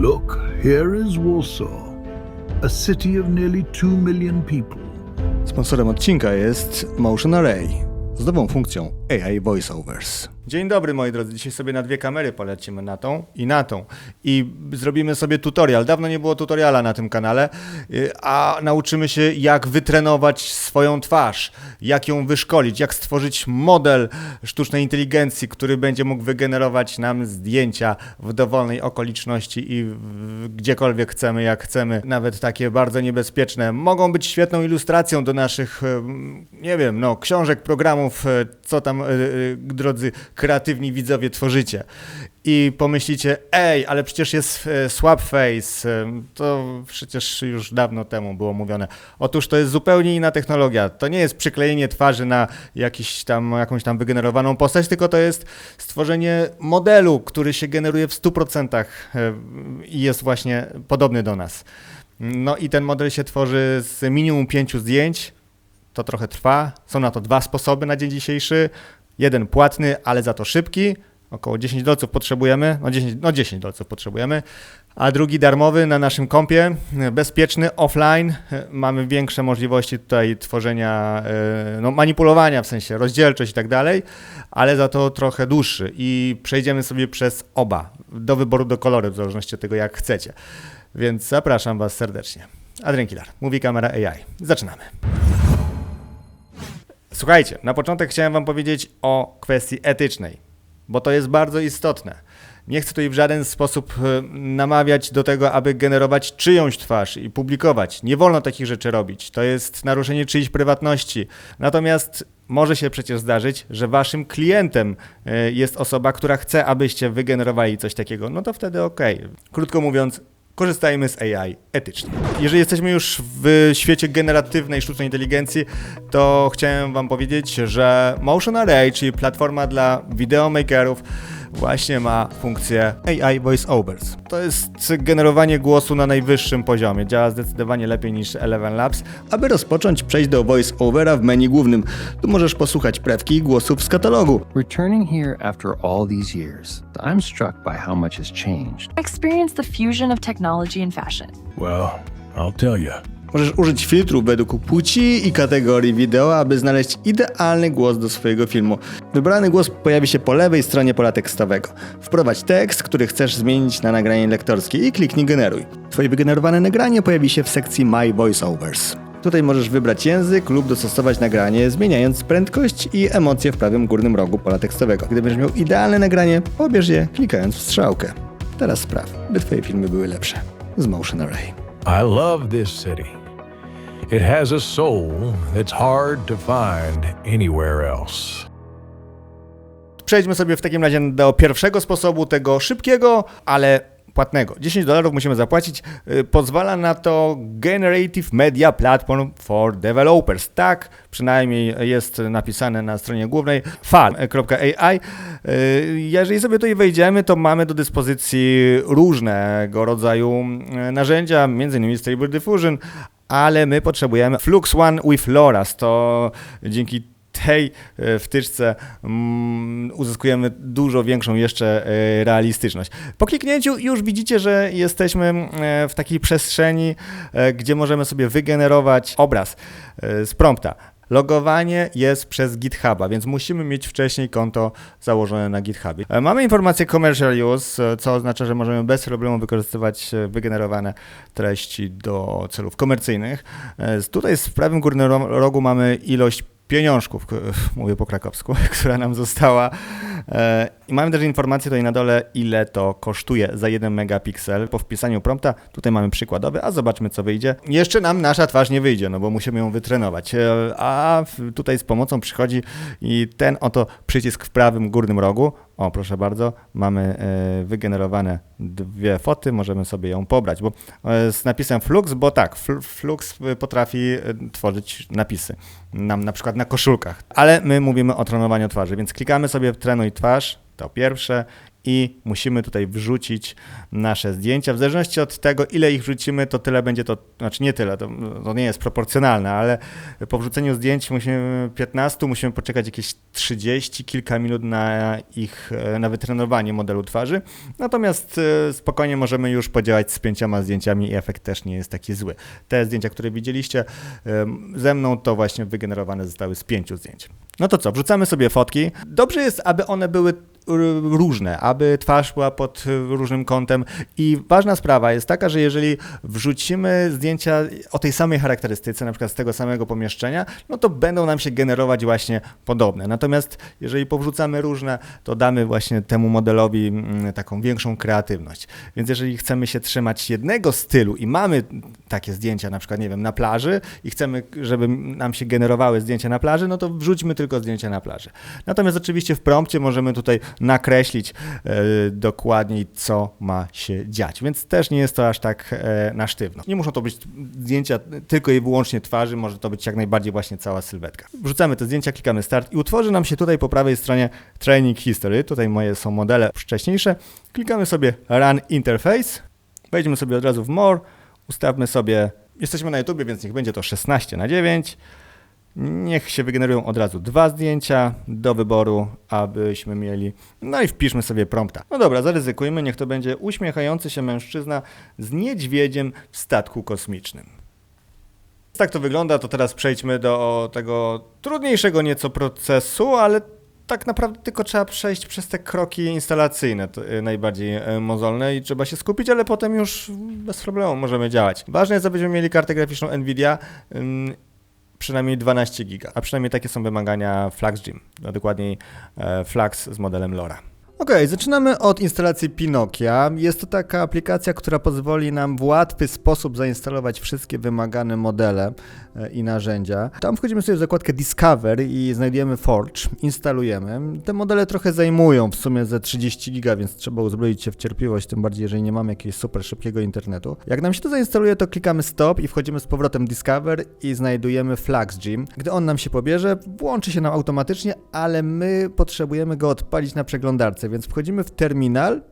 Look, here is Warsaw, a city of nearly 2 million people. Sponsorem odcinka jest Motion Array z nową funkcją AI VoiceOvers. Dzień dobry moi drodzy, dzisiaj sobie na dwie kamery polecimy, na tą i na tą i zrobimy sobie tutorial. Dawno nie było tutoriala na tym kanale, y, a nauczymy się jak wytrenować swoją twarz, jak ją wyszkolić, jak stworzyć model sztucznej inteligencji, który będzie mógł wygenerować nam zdjęcia w dowolnej okoliczności i gdziekolwiek chcemy, jak chcemy, nawet takie bardzo niebezpieczne. Mogą być świetną ilustracją do naszych, nie wiem, no, książek, programów, e, co tam, e, e, drodzy kreatywni widzowie, tworzycie. I pomyślicie, ej, ale przecież jest e, Swapface, e, to przecież już dawno temu było mówione. Otóż to jest zupełnie inna technologia. To nie jest przyklejenie twarzy na jakiś tam, jakąś tam wygenerowaną postać, tylko to jest stworzenie modelu, który się generuje w 100% e, i jest właśnie podobny do nas. No i ten model się tworzy z minimum pięciu zdjęć. To trochę trwa. Są na to dwa sposoby na dzień dzisiejszy. Jeden płatny, ale za to szybki. Około 10 dolców potrzebujemy. No 10, no 10 dolców potrzebujemy. A drugi darmowy na naszym kompie, bezpieczny, offline. Mamy większe możliwości tutaj tworzenia, e, no manipulowania w sensie, rozdzielczość i tak dalej, ale za to trochę dłuższy. I przejdziemy sobie przez oba, do wyboru do koloru, w zależności od tego jak chcecie. Więc zapraszam Was serdecznie. Adrian Kilar, mówi kamera AI. Zaczynamy. Słuchajcie, na początek chciałem Wam powiedzieć o kwestii etycznej, bo to jest bardzo istotne. Nie chcę tutaj w żaden sposób e, namawiać do tego, aby generować czyjąś twarz i publikować. Nie wolno takich rzeczy robić. To jest naruszenie czyjejś prywatności. Natomiast może się przecież zdarzyć, że Waszym klientem e, jest osoba, która chce, abyście wygenerowali coś takiego. No to wtedy okej. Krótko mówiąc, korzystajmy z AI etycznie. Jeżeli jesteśmy już w świecie generatywnej sztucznej inteligencji, to chciałem Wam powiedzieć, że Motion Array, czyli platforma dla videomakerów, właśnie ma funkcję AI VoiceOvers. To jest generowanie głosu na najwyższym poziomie. Działa zdecydowanie lepiej niż Eleven Labs. Aby rozpocząć, przejść do VoiceOvera w menu głównym. Tu możesz posłuchać prewki głosów z katalogu. Returning here after all these years, I'm struck by how much has changed. Experience the fusion of technology and fashion. Well, I'll tell you. Możesz użyć filtru według płci i kategorii wideo, aby znaleźć idealny głos do swojego filmu. Wybrany głos pojawi się po lewej stronie pola tekstowego. Wprowadź tekst, który chcesz zmienić na nagranie lektorskie i kliknij generuj. Twoje wygenerowane nagranie pojawi się w sekcji My VoiceOvers. Tutaj możesz wybrać język lub dostosować nagranie, zmieniając prędkość i emocje w prawym górnym rogu pola tekstowego. Gdy będziesz miał idealne nagranie, pobierz je klikając w strzałkę. Teraz spraw, by Twoje filmy były lepsze. Z Motion Array. I love this city. It has a soul that's hard to find anywhere else. Przejdźmy sobie w takim razie do pierwszego sposobu, tego szybkiego, ale płatnego. 10 dolarów musimy zapłacić. Yy, Pozwala na to Generative Media Platform for Developers. Tak przynajmniej jest napisane na stronie głównej fal.ai. Yy, Jeżeli sobie tutaj wejdziemy, to mamy do dyspozycji różnego rodzaju yy, narzędzia, m.in. Stable Diffusion, ale my potrzebujemy Flux One with LoRa's. To dzięki tej e, wtyczce mm, uzyskujemy dużo większą jeszcze e, realistyczność. Po kliknięciu już widzicie, że jesteśmy e, w takiej przestrzeni, gdzie możemy sobie wygenerować obraz z prompta. Logowanie jest przez GitHuba, więc musimy mieć wcześniej konto założone na GitHubie. Mamy informację commercial use, co oznacza, że możemy bez problemu wykorzystywać wygenerowane treści do celów komercyjnych. Tutaj w prawym górnym ro- rogu mamy ilość pieniążków, mówię po krakowsku, która nam została. I mamy też informację tutaj na dole, ile to kosztuje za 1 megapiksel. Po wpisaniu prompta, tutaj mamy przykładowy, a zobaczmy co wyjdzie. Jeszcze nam nasza twarz nie wyjdzie, no bo musimy ją wytrenować. E, A tutaj z pomocą przychodzi i ten oto przycisk w prawym górnym rogu. O, proszę bardzo, mamy e, wygenerowane dwie foty, możemy sobie ją pobrać, bo e, z napisem Flux, bo tak, Fl- Flux potrafi tworzyć napisy, nam na przykład na koszulkach, ale my mówimy o trenowaniu twarzy, więc klikamy sobie trenuj twarz, to pierwsze i musimy tutaj wrzucić nasze zdjęcia. W zależności od tego, ile ich wrzucimy, to tyle będzie to, znaczy nie tyle, to, to nie jest proporcjonalne, ale po wrzuceniu zdjęć musimy 15, musimy poczekać jakieś 30, kilka minut na ich, e, na wytrenowanie modelu twarzy. Natomiast e, spokojnie możemy już podziałać z pięcioma zdjęciami i efekt też nie jest taki zły. Te zdjęcia, które widzieliście ze mną, to właśnie wygenerowane zostały z pięciu zdjęć. No to co, wrzucamy sobie fotki. Dobrze jest, aby one były różne, aby twarz była pod różnym kątem i ważna sprawa jest taka, że jeżeli wrzucimy zdjęcia o tej samej charakterystyce, na przykład z tego samego pomieszczenia, no to będą nam się generować właśnie podobne. Natomiast jeżeli powrzucamy różne, to damy właśnie temu modelowi mm, taką większą kreatywność. Więc jeżeli chcemy się trzymać jednego stylu i mamy takie zdjęcia na przykład, nie wiem, na plaży i chcemy, żeby nam się generowały zdjęcia na plaży, no to wrzućmy tylko zdjęcia na plaży. Natomiast oczywiście w prompcie możemy tutaj nakreślić dokładniej, co ma się dziać. Więc też nie jest to aż tak e, na sztywno. Nie muszą to być zdjęcia tylko i wyłącznie twarzy, może to być jak najbardziej właśnie cała sylwetka. Wrzucamy te zdjęcia, klikamy start i utworzy nam się tutaj po prawej stronie Training History. Tutaj moje są modele wcześniejsze. Klikamy sobie Run Interface. Wejdźmy sobie od razu w More. Ustawmy sobie, jesteśmy na YouTube, więc niech będzie to 16 na 9. Niech się wygenerują od razu dwa zdjęcia do wyboru, abyśmy mieli. No i wpiszmy sobie prompta. No dobra, zaryzykujmy, niech to będzie uśmiechający się mężczyzna z niedźwiedziem w statku kosmicznym. Tak to wygląda, to teraz przejdźmy do tego trudniejszego nieco procesu, ale tak naprawdę tylko trzeba przejść przez te kroki instalacyjne, y, najbardziej y, mozolne i trzeba się skupić, ale potem już bez problemu możemy działać. Ważne jest, abyśmy mieli kartę graficzną Nvidia, przynajmniej 12 giga, a przynajmniej takie są wymagania FluxGym, a dokładniej e, Flux z modelem LoRa. Okej, zaczynamy od instalacji Pinokia. Jest to taka aplikacja, która pozwoli nam w łatwy sposób zainstalować wszystkie wymagane modele e, i narzędzia. Tam wchodzimy sobie w zakładkę Discover i znajdujemy Forge, instalujemy. Te modele trochę zajmują w sumie ze 30 giga, więc trzeba uzbroić się w cierpliwość, tym bardziej, jeżeli nie mamy jakiegoś super szybkiego internetu. Jak nam się to zainstaluje, to klikamy Stop i wchodzimy z powrotem Discover i znajdujemy FluxGym. Gdy on nam się pobierze, włączy się nam automatycznie, ale my potrzebujemy go odpalić na przeglądarce, więc wchodzimy w terminal,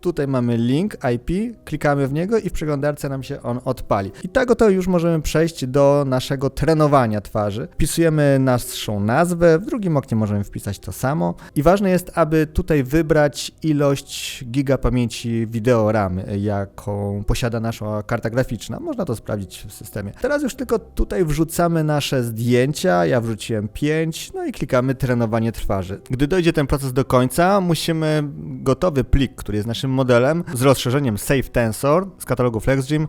Tutaj mamy link IP, klikamy w niego i w przeglądarce nam się on odpali. I tak oto już możemy przejść do naszego trenowania twarzy. Wpisujemy naszą nazwę, w drugim oknie możemy wpisać to samo. I ważne jest, aby tutaj wybrać ilość giga pamięci wideo RAM, jaką posiada nasza karta graficzna. Można to sprawdzić w systemie. Teraz już tylko tutaj wrzucamy nasze zdjęcia. Ja wrzuciłem 5, no i klikamy trenowanie twarzy. Gdy dojdzie ten proces do końca, musimy gotowy plik, który jest naszym modelem z rozszerzeniem Save Tensor z katalogu FlexGym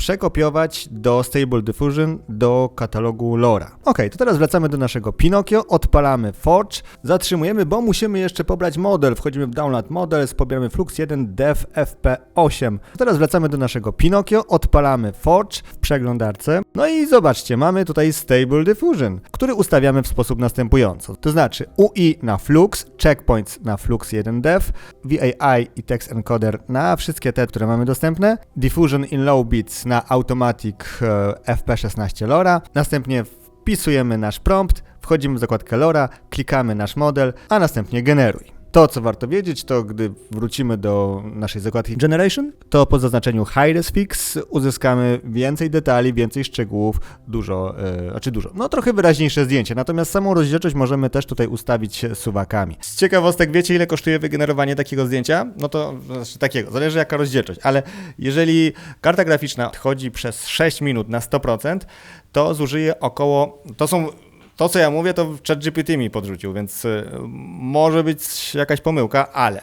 przekopiować do Stable Diffusion do katalogu LoRa. Ok, to teraz wracamy do naszego Pinokio, odpalamy Forge, zatrzymujemy, bo musimy jeszcze pobrać model. Wchodzimy w Download Models, pobieramy Flux 1 Dev FP8. Teraz wracamy do naszego Pinokio, odpalamy Forge w przeglądarce. No i zobaczcie, mamy tutaj Stable Diffusion, który ustawiamy w sposób następujący. To znaczy UI na Flux, checkpoints na Flux 1 Dev, VAI i Text Encoder na wszystkie te, które mamy dostępne, Diffusion in Low Bits na Automatic e, FP16 LoRa, następnie wpisujemy nasz prompt, wchodzimy w zakładkę LoRa, klikamy nasz model, a następnie generuj. To, co warto wiedzieć, to gdy wrócimy do naszej zakładki Generation, to po zaznaczeniu High Res Fix uzyskamy więcej detali, więcej szczegółów, dużo, e, znaczy dużo, no trochę wyraźniejsze zdjęcie, natomiast samą rozdzielczość możemy też tutaj ustawić suwakami. Z ciekawostek, wiecie ile kosztuje wygenerowanie takiego zdjęcia? No to, znaczy takiego, zależy jaka rozdzielczość, ale jeżeli karta graficzna chodzi przez 6 minut na 100%, to zużyje około, to są to, co ja mówię, to ChatGPT mi podrzucił, więc y, może być jakaś pomyłka, ale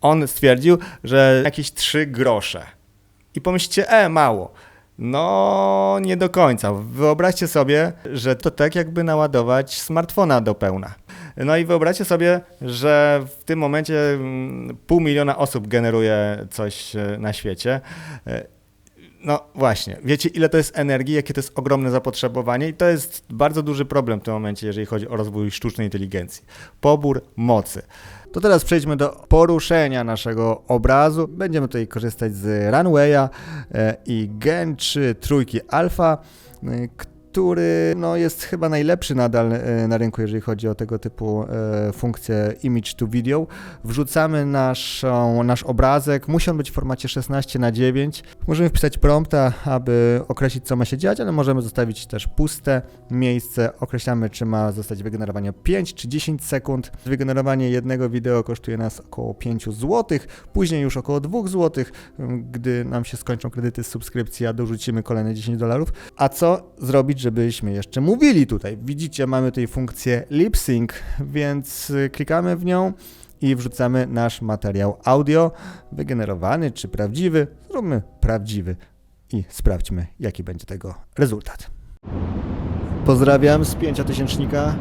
on stwierdził, że jakieś 3 grosze. I pomyślcie, e, mało. No, nie do końca. Wyobraźcie sobie, że to tak jakby naładować smartfona do pełna. No i wyobraźcie sobie, że w tym momencie mm, pół miliona osób generuje coś y, na świecie. No właśnie, wiecie ile to jest energii, jakie to jest ogromne zapotrzebowanie i to jest bardzo duży problem w tym momencie, jeżeli chodzi o rozwój sztucznej inteligencji. Pobór mocy. To teraz przejdźmy do poruszenia naszego obrazu. Będziemy tutaj korzystać z Runwaya e, i Gen 3 trójki Alpha, e, który no, jest chyba najlepszy nadal e, na rynku, jeżeli chodzi o tego typu e, funkcję image to video. Wrzucamy naszą, nasz obrazek, musi on być w formacie 16 na 9 Możemy wpisać prompta, aby określić, co ma się dziać, ale możemy zostawić też puste miejsce. Określamy, czy ma zostać wygenerowane 5 czy 10 sekund. Wygenerowanie jednego wideo kosztuje nas około 5 zł, później już około 2 zł. Gdy nam się skończą kredyty z subskrypcji, a dorzucimy kolejne 10 dolarów. A co zrobić, żebyśmy jeszcze mówili tutaj? Widzicie, mamy tutaj funkcję lip sync, więc klikamy w nią i wrzucamy nasz materiał audio, wygenerowany czy prawdziwy. Zróbmy prawdziwy i sprawdźmy, jaki będzie tego rezultat. Pozdrawiam z pięciotysięcznika.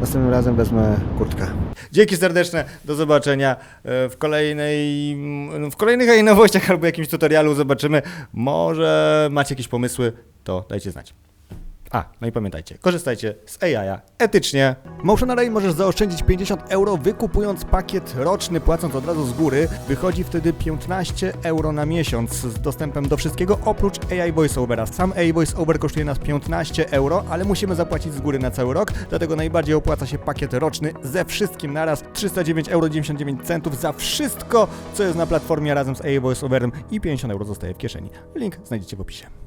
Następnym razem wezmę kurtkę. Dzięki serdeczne, do zobaczenia e, w kolejnej, mm, w kolejnych nowościach albo jakimś tutorialu zobaczymy. Może macie jakieś pomysły, to dajcie znać. A, no i pamiętajcie, korzystajcie z AI etycznie. Motion Array możesz zaoszczędzić 50 euro wykupując pakiet roczny, płacąc od razu z góry. Wychodzi wtedy 15 euro na miesiąc z dostępem do wszystkiego oprócz AI VoiceOvera. Sam AI VoiceOver kosztuje nas 15 euro, ale musimy zapłacić z góry na cały rok, dlatego najbardziej opłaca się pakiet roczny ze wszystkim naraz 309,99 euro za wszystko, co jest na platformie razem z AI VoiceOverem i 50 euro zostaje w kieszeni. Link znajdziecie w opisie.